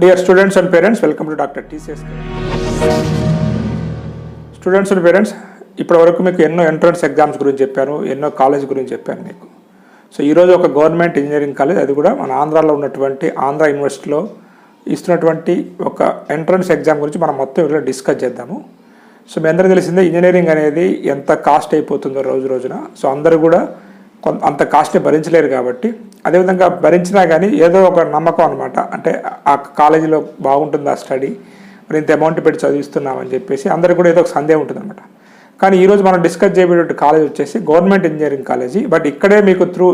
Dear students and parents welcome to doctor TCS students and parents ఇప్పటి వరకు మీకు ఎన్నో ఎంట్రన్స్ ఎగ్జామ్స్ గురించి చెప్పాను ఎన్నో కాలేజ్ గురించి చెప్పాను మీకు. సో ఈరోజు ఒక గవర్నమెంట్ ఇంజనీరింగ్ కాలేజ్ అది కూడా మన ఆంధ్రాలో ఉన్నటువంటి ఆంధ్ర యూనివర్సిటీలో ఇస్తున్నటువంటి ఒక ఎంట్రన్స్ ఎగ్జామ్ గురించి మనం మొత్తం ఈరోజు డిస్కస్ చేద్దాము. సో మీ అందరికీ తెలిసిందే ఇంజనీరింగ్ అనేది ఎంత కాస్ట్ అయిపోతుందో రోజు రోజున. సో అందరూ కూడా కొంత అంత కాస్ట్ని భరించలేరు కాబట్టి అదేవిధంగా భరించినా కానీ ఏదో ఒక నమ్మకం అనమాట అంటే ఆ కాలేజీలో బాగుంటుంది ఆ స్టడీ మరి ఇంత అమౌంట్ పెట్టి చదివిస్తున్నామని చెప్పేసి అందరికి కూడా ఏదో ఒక సందేహం ఉంటుంది అనమాట కానీ ఈరోజు మనం డిస్కస్ చేయబడే కాలేజ్ వచ్చేసి గవర్నమెంట్ ఇంజనీరింగ్ కాలేజీ బట్ ఇక్కడే మీకు త్రూ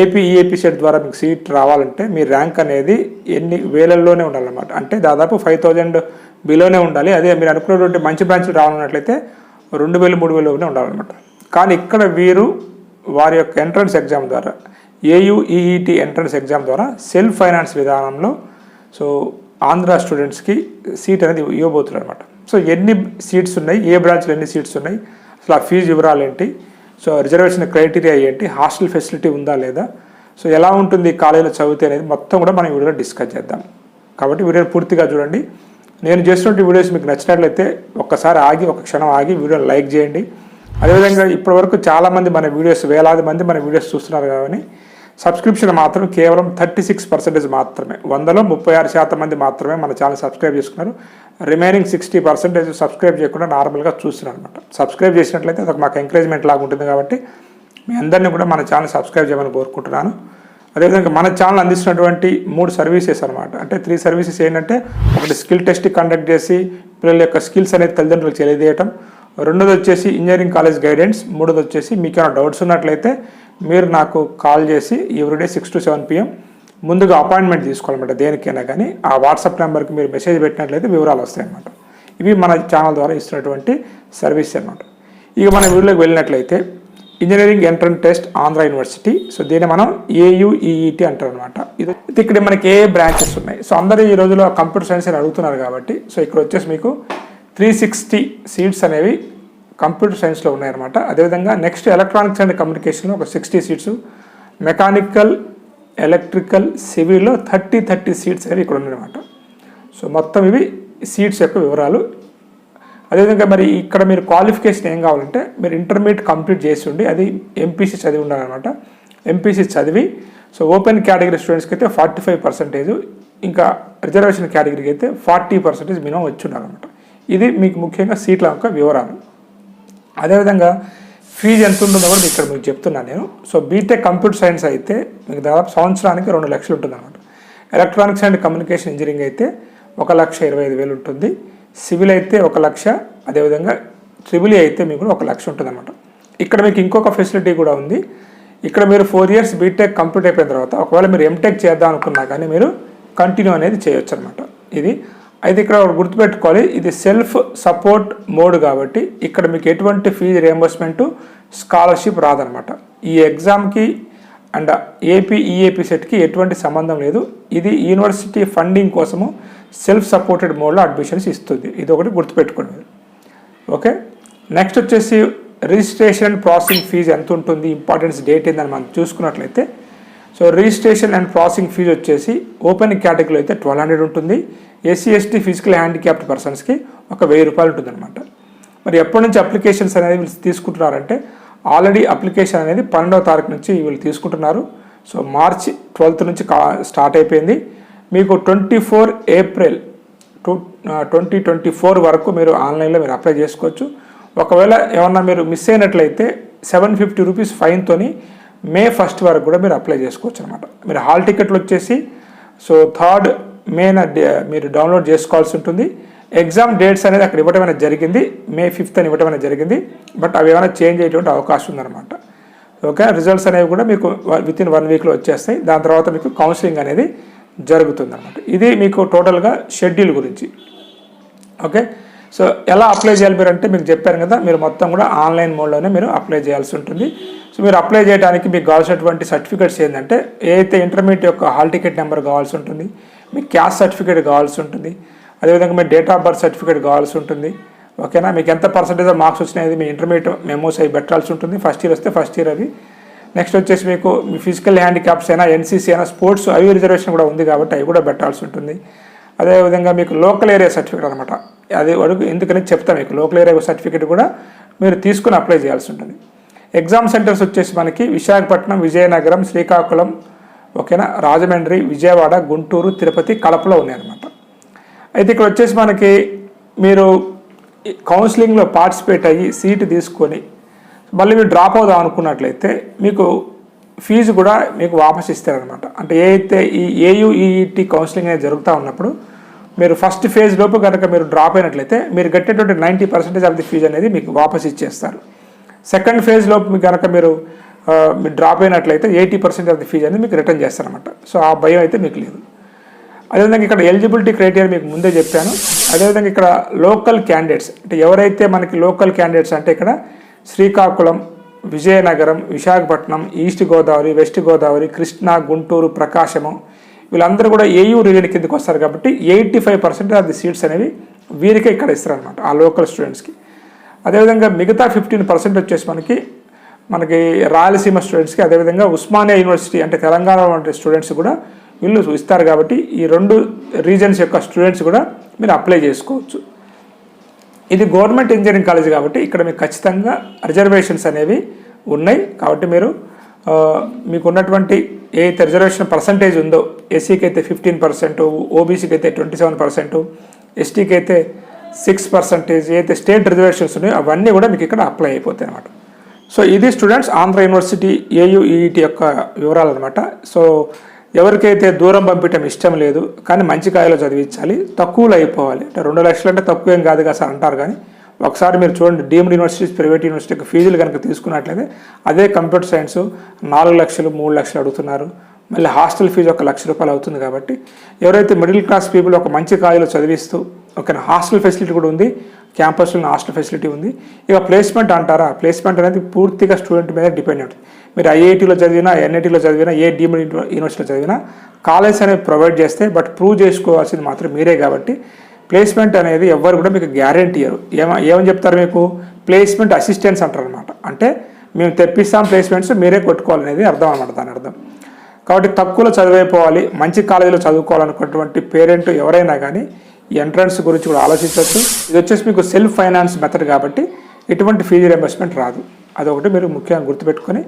ఏపీ ఈఏపీ సెట్ ద్వారా మీకు సీట్ రావాలంటే మీ ర్యాంక్ అనేది ఎన్ని వేలల్లోనే ఉండాలన్నమాట. అంటే దాదాపు ఫైవ్ థౌజండ్ బిలోనే ఉండాలి. అదే మీరు అనుకున్నటువంటి మంచి బ్రాంచ్లు రావాలన్నట్లయితే రెండు వేలు మూడు వేలు ఉండాలన్నమాట. కానీ ఇక్కడ వీరు వారి యొక్క ఎంట్రన్స్ ఎగ్జామ్ ద్వారా ఏయుఈఈటి ఎంట్రన్స్ ఎగ్జామ్ ద్వారా సెల్ఫ్ ఫైనాన్స్ విధానంలో సో ఆంధ్ర స్టూడెంట్స్కి సీట్ అనేది ఇవ్వబోతున్నారు అనమాట సో ఎన్ని సీట్స్ ఉన్నాయి ఏ బ్రాంచ్లో ఎన్ని సీట్స్ ఉన్నాయి అసలు ఆ ఫీజు వివరాలు ఏంటి సో రిజర్వేషన్ క్రైటీరియా ఏంటి హాస్టల్ ఫెసిలిటీ ఉందా లేదా సో ఎలా ఉంటుంది కాలేజీలో చదివితే అనేది మొత్తం కూడా మనం వీడియోలో డిస్కస్ చేద్దాం. కాబట్టి వీడియోని పూర్తిగా చూడండి. నేను చేస్తున్న వీడియోస్ మీకు నచ్చినట్లయితే ఒక్కసారి ఆగి ఒక క్షణం ఆగి వీడియోని లైక్ చేయండి. అదేవిధంగా ఇప్పటివరకు చాలామంది మన వీడియోస్ వేలాది మంది మన వీడియోస్ చూస్తున్నారు కానీ సబ్స్క్రిప్షన్ మాత్రం కేవలం థర్టీ సిక్స్ పర్సెంటేజ్ మాత్రమే. వందలో ముప్పై ఆరు శాతం మంది మాత్రమే మన ఛానల్ సబ్స్క్రైబ్ చేసుకున్నారు. రిమైనింగ్ సిక్స్టీ పర్సెంటేజ్ సబ్స్క్రైబ్ చేయకుండా నార్మల్గా చూస్తున్నారు అనమాట సబ్స్క్రైబ్ చేసినట్లయితే అది మాకు ఎంకరేజ్మెంట్ లాగా ఉంటుంది కాబట్టి మీ అందరినీ కూడా మన ఛానల్ సబ్స్క్రైబ్ చేయమని కోరుకుంటున్నాను. అదేవిధంగా మన ఛానల్ అందిస్తున్నటువంటి మూడు సర్వీసెస్ అనమాట అంటే త్రీ సర్వీసెస్ ఏంటంటే ఒకటి స్కిల్ టెస్ట్ కండక్ట్ చేసి పిల్లల యొక్క స్కిల్స్ అనేది తల్లిదండ్రులకు తెలియజేయటం రెండోది వచ్చేసి ఇంజనీరింగ్ కాలేజ్ గైడెన్స్ మూడోది వచ్చేసి మీకు ఏమైనా డౌట్స్ ఉన్నట్లయితే మీరు నాకు కాల్ చేసి everyday six to seven PM ముందుగా అపాయింట్మెంట్ తీసుకోవాలన్నమాట దేనికైనా కానీ. ఆ వాట్సాప్ నెంబర్కి మీరు మెసేజ్ పెట్టినట్లయితే వివరాలు వస్తాయన్నమాట. ఇవి మన ఛానల్ ద్వారా ఇస్తున్నటువంటి సర్వీస్ అనమాట ఇక మన వీడియోకి వెళ్ళినట్లయితే engineering entrance test Andhra university. So దీన్ని మనం ఏయుఈఈటి అంటారు అనమాట ఇది ఇది ఇక్కడ మనకి ఏ బ్రాంచెస్ ఉన్నాయి? సో అందరూ ఈ రోజులో కంప్యూటర్ సైన్స్ అని అడుగుతున్నారు కాబట్టి సో ఇక్కడ వచ్చేసి మీకు త్రీ సిక్స్టీ సీట్స్ అనేవి కంప్యూటర్ సైన్స్లో ఉన్నాయన్నమాట. అదేవిధంగా నెక్స్ట్ ఎలక్ట్రానిక్స్ అండ్ కమ్యూనికేషన్లో ఒక సిక్స్టీ సీట్స్ మెకానికల్ ఎలక్ట్రికల్ సివిల్లో థర్టీ థర్టీ సీట్స్ అనేవి ఇక్కడ ఉన్నాయన్నమాట. సో మొత్తం ఇవి సీట్స్ యొక్క వివరాలు. అదేవిధంగా మరి ఇక్కడ మీరు క్వాలిఫికేషన్ ఏం కావాలంటే మీరు ఇంటర్మీడియట్ కంప్లీట్ చేసి ఉండి అది ఎంపీసీ చదివి ఉండాలన్నమాట. ఎంపీసీ చదివి సో ఓపెన్ కేటగిరీ స్టూడెంట్స్కి అయితే ఫార్టీ ఫైవ్ పర్సెంటేజ్ ఇంకా రిజర్వేషన్ కేటగిరీకి అయితే ఫార్టీ పర్సెంటేజ్ మినిమం వచ్చి ఉండాలన్నమాట. ఇది మీకు ముఖ్యంగా సీట్ల యొక్క వివరాలు. అదేవిధంగా ఫీజు ఎంత ఉంటుందో కూడా ఇక్కడ మీకు చెప్తున్నాను నేను. సో బీటెక్ కంప్యూటర్ సైన్స్ అయితే మీకు దాదాపు సంవత్సరానికి రెండు లక్షలు ఉంటుంది అనమాట ఎలక్ట్రానిక్స్ అండ్ కమ్యూనికేషన్ ఇంజనీరింగ్ అయితే ఒక లక్ష ఇరవై ఐదు వేలు ఉంటుంది. సివిల్ అయితే ఒక లక్ష అదేవిధంగా ట్రిబుల్ అయితే మీకు ఒక లక్ష ఉంటుంది అనమాట ఇక్కడ మీకు ఇంకొక ఫెసిలిటీ కూడా ఉంది. ఇక్కడ మీరు ఫోర్ ఇయర్స్ బీటెక్ కంప్లీట్ అయిపోయిన తర్వాత ఒకవేళ మీరు ఎంటెక్ చేద్దాం అనుకున్నా కానీ మీరు కంటిన్యూ అనేది చేయొచ్చు అనమాట ఇది అయితే ఇక్కడ గుర్తుపెట్టుకోవాలి. ఇది సెల్ఫ్ సపోర్ట్ మోడ్ కాబట్టి ఇక్కడ మీకు ఎటువంటి ఫీజు రియంబర్స్మెంట్ స్కాలర్షిప్ రాదనమాట. ఈ ఎగ్జామ్కి అండ్ ఏపీ ఈఏపీ సెట్కి ఎటువంటి సంబంధం లేదు. ఇది యూనివర్సిటీ ఫండింగ్ కోసము సెల్ఫ్ సపోర్టెడ్ మోడ్లో అడ్మిషన్స్ ఇస్తుంది. ఇది ఒకటి గుర్తుపెట్టుకోండి. ఓకే? నెక్స్ట్ వచ్చేసి రిజిస్ట్రేషన్ అండ్ ప్రాసెసింగ్ ఫీజు ఎంత ఉంటుంది? ఇంపార్టెన్స్ డేట్ ఏందని మనం చూసుకున్నట్లయితే. So registration and processing fee వచ్చేసి ఓపెన్ కేటగిరీలో అయితే ట్వెల్వ్ హండ్రెడ్ ఉంటుంది. ఎస్సీ ఎస్టీ ఫిజికల్ హ్యాండిక్యాప్డ్ పర్సన్స్కి ఒక వెయ్యి రూపాయలు ఉంటుందన్నమాట. మరి ఎప్పటి నుంచి అప్లికేషన్స్ అనేది వీళ్ళు తీసుకుంటున్నారంటే ఆల్రెడీ అప్లికేషన్ అనేది పన్నెండవ తారీఖు నుంచి వీళ్ళు తీసుకుంటున్నారు. సో మార్చి ట్వెల్త్ నుంచి కా స్టార్ట్ అయిపోయింది. మీకు twenty four April to twenty twenty four వరకు మీరు ఆన్లైన్లో మీరు అప్లై చేసుకోవచ్చు. ఒకవేళ ఏమన్నా మీరు మిస్ అయినట్లయితే సెవెన్ ఫిఫ్టీ రూపీస్ ఫైన్తోని మే ఫస్ట్ వరకు కూడా మీరు అప్లై చేసుకోవచ్చు అనమాట మీరు హాల్ టికెట్లు వచ్చేసి సో థర్డ్ మేన uh, మీరు డౌన్లోడ్ చేసుకోవాల్సి ఉంటుంది. ఎగ్జామ్ డేట్స్ అనేది అక్కడ ఇవ్వటమైనా జరిగింది. మే ఫిఫ్త్ అని ఇవ్వటమైనా జరిగింది. బట్ అవి ఏమైనా చేంజ్ అయ్యేటువంటి అవకాశం ఉందన్నమాట. ఓకే రిజల్ట్స్ అనేవి కూడా మీకు విత్ ఇన్ వన్ వీక్లో వచ్చేస్తాయి. దాని తర్వాత మీకు కౌన్సిలింగ్ అనేది జరుగుతుందన్నమాట. ఇది మీకు టోటల్గా షెడ్యూల్ గురించి. ఓకే సో ఎలా అప్లై చేయాలి మీరు అంటే మీకు చెప్పాను కదా మీరు మొత్తం కూడా ఆన్లైన్ మోడ్లోనే మీరు అప్లై చేయాల్సి ఉంటుంది. సో మీరు అప్లై చేయడానికి మీకు కావాల్సినటువంటి సర్టిఫికేట్స్ ఏంటంటే ఏదైతే ఇంటర్మీడియట్ యొక్క హాల్ టికెట్ నెంబర్ కావాల్సి ఉంటుంది మీకు క్యాస్ట్ సర్టిఫికేట్ కావాల్సి ఉంటుంది. అదేవిధంగా మీ డేట్ ఆఫ్ బర్త్ సర్టిఫికేట్ కావాల్సి ఉంటుంది. ఓకేనా? మీకు ఎంత పర్సెంటేజ్ మార్క్స్ వచ్చినాయి మీ ఇంటర్మీడియట్ మెమోస్ అవి పెట్టాల్సి ఉంటుంది. ఫస్ట్ ఇయర్ వస్తే ఫస్ట్ ఇయర్ అవి నెక్స్ట్ వచ్చేసి మీకు మీ ఫిజికల్ హ్యాండిక్యాప్స్ అయినా ఎన్సీసీ అయినా స్పోర్ట్స్ అవి రిజర్వేషన్ కూడా ఉంది కాబట్టి అవి కూడా పెట్టాల్సి ఉంటుంది. అదేవిధంగా మీకు లోకల్ ఏరియా సర్టిఫికేట్ అనమాట అది వరకు ఎందుకని చెప్తా మీకు. లోకల్ ఏరియా సర్టిఫికేట్ కూడా మీరు తీసుకుని అప్లై చేయాల్సి ఉంటుంది. ఎగ్జామ్ సెంటర్స్ వచ్చేసి మనకి విశాఖపట్నం విజయనగరం శ్రీకాకుళం ఓకేనా? రాజమండ్రి విజయవాడ గుంటూరు తిరుపతి కడపలో ఉన్నాయన్నమాట. అయితే ఇక్కడ వచ్చేసి మనకి మీరు కౌన్సిలింగ్లో పార్టిసిపేట్ అయ్యి సీటు తీసుకొని మళ్ళీ మీరు డ్రాప్ అవుదాం అనుకున్నట్లయితే మీకు ఫీజు కూడా మీకు వాపస్ ఇస్తారనమాట అంటే ఏ అయితే ఈ ఏయుఈఈటి కౌన్సిలింగ్ అనేది జరుగుతూ ఉన్నప్పుడు మీరు ఫస్ట్ ఫేజ్ లోపు కనుక మీరు డ్రాప్ అయినట్లయితే మీరు కట్టేటువంటి ninety percentage of the fees అనేది మీకు వాపస్ ఇచ్చేస్తారు. సెకండ్ ఫేజ్ లోపు మీకు కనుక మీరు డ్రాప్ అయినట్లయితే eighty percent of the fees అనేది మీకు రిటర్న్ చేస్తారనమాట సో ఆ భయం అయితే మీకు లేదు. అదేవిధంగా ఇక్కడ ఎలిజిబిలిటీ క్రైటీరియా మీకు ముందే చెప్పాను. అదేవిధంగా ఇక్కడ లోకల్ క్యాండిడేట్స్ అంటే ఎవరైతే మనకి లోకల్ క్యాండిడేట్స్ అంటే ఇక్కడ శ్రీకాకుళం విజయనగరం విశాఖపట్నం ఈస్ట్ గోదావరి వెస్ట్ గోదావరి కృష్ణా గుంటూరు ప్రకాశము వీళ్ళందరూ కూడా ఏయూ రీజన్ కిందకి వస్తారు కాబట్టి eighty five percent of the seats అనేవి వీరికే ఇక్కడ ఇస్తారనమాట ఆ లోకల్ స్టూడెంట్స్కి అదేవిధంగా మిగతా ఫిఫ్టీన్ పర్సెంట్ వచ్చేసి మనకి మనకి రాయలసీమ స్టూడెంట్స్కి అదేవిధంగా ఉస్మానియా యూనివర్సిటీ అంటే తెలంగాణలో వంటి స్టూడెంట్స్ కూడా వీళ్ళు ఇస్తారు కాబట్టి ఈ రెండు రీజన్స్ యొక్క స్టూడెంట్స్ కూడా మీరు అప్లై చేసుకోవచ్చు. ఇది గవర్నమెంట్ ఇంజనీరింగ్ కాలేజ్ కాబట్టి ఇక్కడ మీకు ఖచ్చితంగా రిజర్వేషన్స్ అనేవి ఉన్నాయి. కాబట్టి మీరు మీకున్నటువంటి మీకు ఉన్నటువంటి ఏ రిజర్వేషన్ పర్సంటేజ్ ఉందో ఎస్సీకి అయితే ఫిఫ్టీన్ పర్సెంట్ ఓబీసీకి అయితే ట్వంటీ సెవెన్ పర్సెంట్ ఎస్టీకి అయితే సిక్స్ పర్సెంటేజ్ ఏదైతే స్టేట్ రిజర్వేషన్స్ ఉన్నాయో అవన్నీ కూడా మీకు ఇక్కడ అప్లై అయిపోతాయి అనమాట సో ఇది స్టూడెంట్స్ ఆంధ్ర యూనివర్సిటీ ఏయుఈటి యొక్క వివరాలు అనమాట సో ఎవరికైతే దూరం పంపించడం ఇష్టం లేదు కానీ మంచి కాయలో చదివించాలి తక్కువలో అయిపోవాలి. అంటే రెండు లక్షలు అంటే తక్కువ ఏం కాదు కదా సార్ అంటారు కానీ ఒకసారి మీరు చూడండి డీమ్డ్ యూనివర్సిటీస్ ప్రైవేట్ యూనివర్సిటీకి ఫీజులు కనుక తీసుకున్నట్లయితే అదే కంప్యూటర్ సైన్స్ నాలుగు లక్షలు మూడు లక్షలు అడుగుతున్నారు. మళ్ళీ హాస్టల్ ఫీజు ఒక లక్ష రూపాయలు అవుతుంది కాబట్టి ఎవరైతే మిడిల్ క్లాస్ పీపుల్ ఒక మంచి కాయలో చదివిస్తూ ఓకేనా హాస్టల్ ఫెసిలిటీ కూడా ఉంది క్యాంపస్లో హాస్టల్ ఫెసిలిటీ ఉంది. ఇక ప్లేస్మెంట్ అంటారా? ప్లేస్మెంట్ అనేది పూర్తిగా స్టూడెంట్ మీద డిపెండ్ ఉంటుంది మీరు ఐఐటీలో చదివినా ఎన్ఐటీలో చదివినా ఏ డీమ్డ్ యూనివర్సిటీలో చదివినా కాలేజ్ అనేది ప్రొవైడ్ చేస్తే బట్ ప్రూవ్ చేసుకోవాల్సింది మాత్రం మీరే కాబట్టి ప్లేస్మెంట్ అనేది ఎవ్వరు కూడా మీకు గ్యారెంటీ ఇయ్యరు. ఏమ ఏమని చెప్తారు మీకు? ప్లేస్మెంట్ అసిస్టెన్స్ అంటారు అనమాట అంటే మేము తెప్పిస్తాం ప్లేస్మెంట్స్ మీరే కొట్టుకోవాలనేది అర్థం అనమాట దాని అర్థం. కాబట్టి తక్కువలో చదివైపోవాలి మంచి కాలేజీలో చదువుకోవాలనుకున్నటువంటి పేరెంట్ ఎవరైనా కానీ ఎంట్రన్స్ గురించి కూడా ఆలోచించవచ్చు. ఇది వచ్చేసి మీకు సెల్ఫ్ ఫైనాన్స్ మెథడ్ కాబట్టి ఎటువంటి ఫీజు రియంబర్స్మెంట్ రాదు. అదొకటి మీరు ముఖ్యంగా గుర్తుపెట్టుకొని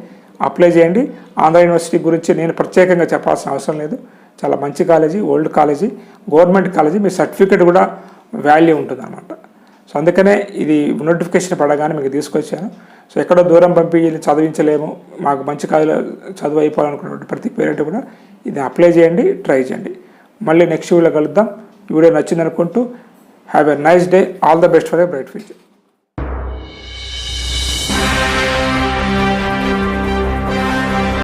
అప్లై చేయండి. ఆంధ్ర యూనివర్సిటీ గురించి నేను ప్రత్యేకంగా చెప్పాల్సిన అవసరం లేదు. చాలా మంచి college old college government college మీ సర్టిఫికేట్ కూడా వాల్యూ ఉంటుంది అనమాట సో అందుకనే ఇది నోటిఫికేషన్ పడగానే మీకు తీసుకొచ్చాను. సో ఎక్కడో దూరం పంపి చదివించలేము మాకు మంచి కాలేజీలో చదువు అయిపోవాలనుకున్నటువంటి ప్రతి పేరెంట్ కూడా ఇది అప్లై చేయండి ట్రై చేయండి. మళ్ళీ నెక్స్ట్ వీడియోలో కలుద్దాం. ఈ వీడియో నచ్చింది అనుకుంటూ have a nice day. All the best for a bright future.